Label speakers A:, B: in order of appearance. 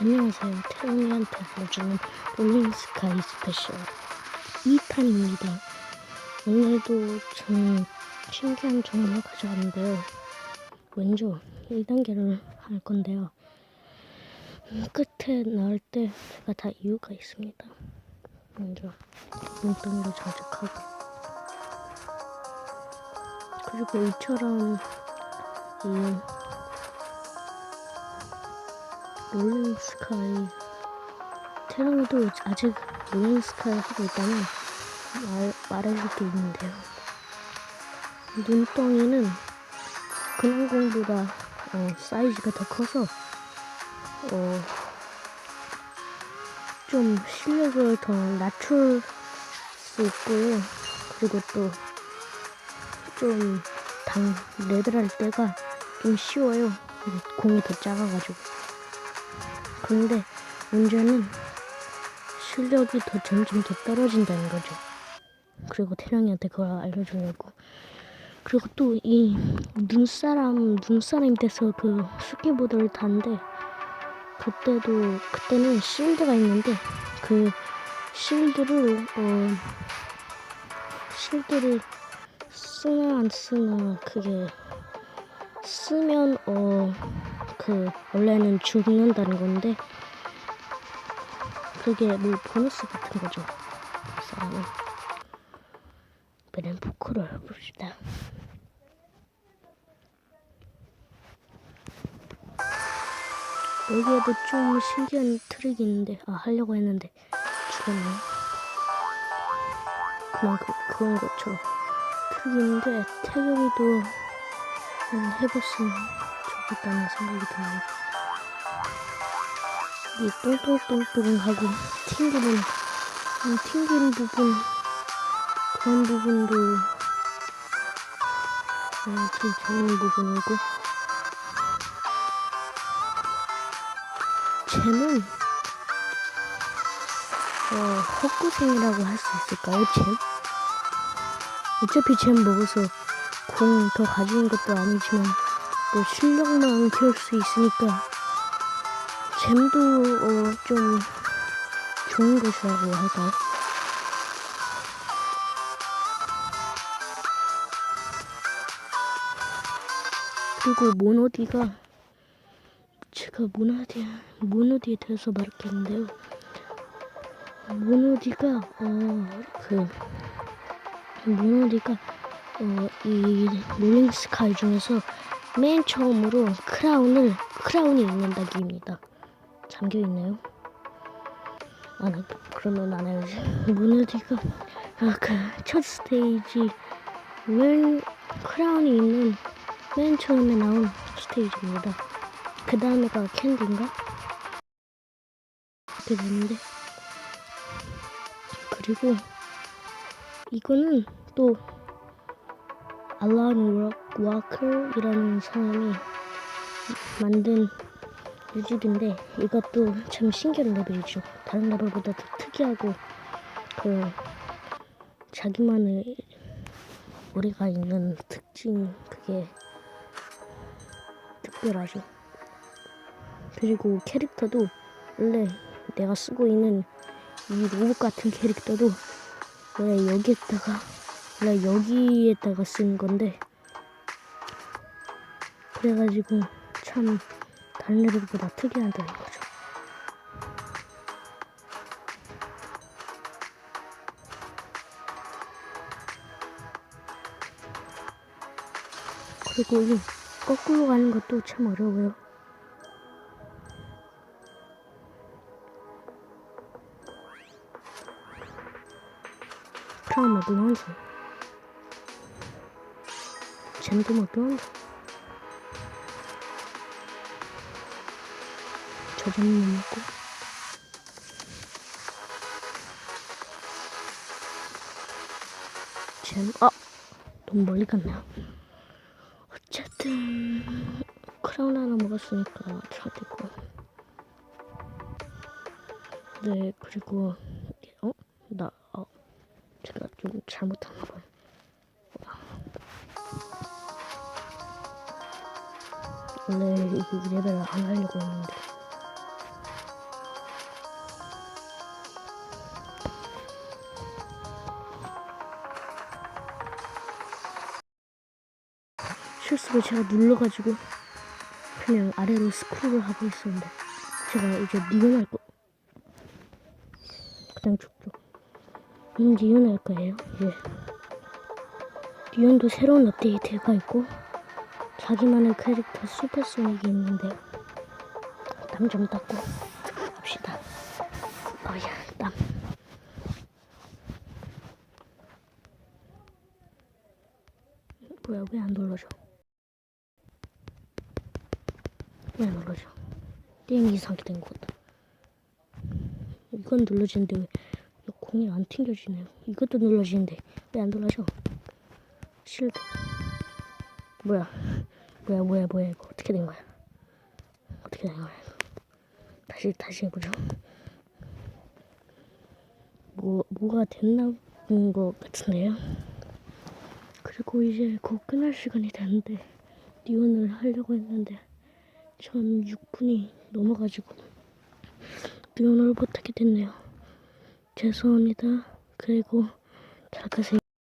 A: 안녕하세요. 태영이한테 보여주는 롤링 스카이 스페셜 2탄입니다. 오늘도 저는 신기한 정보를 가져왔는데요. 먼저 1단계를 할 건데요. 음, 끝에 나올 때 제가 다 이유가 있습니다. 먼저 눈덩이를 장착하고 그리고 이처럼 이 롤링 스카이. 태릉도 아직 롤링 스카이 하고 있다면 말, 말해줄 게 있는데요. 눈덩이는 그냥 공보다 어, 사이즈가 더 커서 어, 좀 실력을 더 낮출 수 있고요. 그리고 또 좀 당 레벨할 때가 좀 쉬워요. 공이 더 작아가지고 근데 문제는 실력이 더 점점 더 떨어진다는 거죠. 그리고 태령이한테 그걸 알려주려고. 그리고 또 이 눈사람 눈사람 돼서 그 스키보드를 탔는데 그때도 그때는 실드가 있는데 그 실드를 어 실드를 쓰나 안 쓰나 그게 쓰면 어 그 원래는 죽는다는 건데 그게 뭐 보너스 같은 거죠. 그 사람은 베렌 포크를 봅시다. 여기에도 좀 신기한 트릭이 있는데 아 하려고 했는데 죽었네. 그만 그, 그건 것처럼 트릭이 있는데 태경이도 음, 해봤으면 좋겠다는 생각이 드네요. 이 똥똥똥똥하고 튕기는 이 튕기는 부분 그런 부분도 어, 좀 재밌는 부분이고 잼은 어, 헛구생이라고 할 수 있을까요? 잼? 어차피 잼 먹어서 공 더 가지는 것도 아니지만 뭐 실력만 키울 수 있으니까 잼도 어, 좀 좋은 것이라고 할까요? 그리고 모노디가 제가 모노디 모노디에 대해서 말했겠는데요. 모노디가 어그 모노디가 어이 롤링 스카이 중에서 맨 처음으로 크라운을 크라운이 있는다기입니다. 잠겨 있네요. 아, 나 그러면 안 해야지. 모노디가 아그 첫 스테이지 맨 크라운이 있는 맨 처음에 나온 스테이지입니다. 그 다음에가 캔디인가? 그렇게 됐는데 그리고 이거는 또 알란 워커이라는 사람이 만든 유집인데 이것도 참 신기한 레벨이죠. 다른 레벨보다 더 특이하고 그 자기만의 머리가 있는 특징 그게 특별하죠. 그리고 캐릭터도 원래 내가 쓰고 있는 이 로봇 같은 캐릭터도 원래 여기에다가 원래 여기에다가 쓴 건데 그래가지고 참 다른 애들보다 특이하다는 거죠. 그리고 이 거꾸로 가는 것도 참 어려워요. 모드 완 성. 젠도 모드 완성. 저점이 먹고. 젠, 아! 너무 멀리 갔네요. 어쨌든, 크라운 하나 먹었으니까 잘 됐고. 네, 그리고, 어? 나, 어, 제가 좀 잘못한 거. 원래 이 레벨을 안 하려고 했는데. 실수로 제가 눌러가지고 그냥 아래로 스크롤을 하고 있었는데 제가 이제 니은할 거 그냥 쭉쭉 음, 니은할 거예요. 예. 이제 니은도 새로운 업데이트가 있고 자기만의 캐릭터 슈퍼소닉이 있는데 땀 좀 닦고 합시다. 어야 땀. 뭐야 왜 안 눌러져? 왜 안 눌러져? 게임이 이상하게 된 것 같다. 이건 눌러지는데 왜 공이 안 튕겨지네요. 이것도 눌러지는데 왜 안 눌러져? 실드. 뭐야? 뭐야 뭐야 뭐야 이거 어떻게 된 거야? 어떻게 된 거야? 다시 다시 해보죠. 뭐 뭐가 됐나 본것 같은데요. 그리고 이제 곧 끝날 시간이 됐는데 리온을 하려고 했는데 전 6분이 넘어가지고 리온을 못하게 됐네요. 죄송합니다. 그리고 잘 가세요.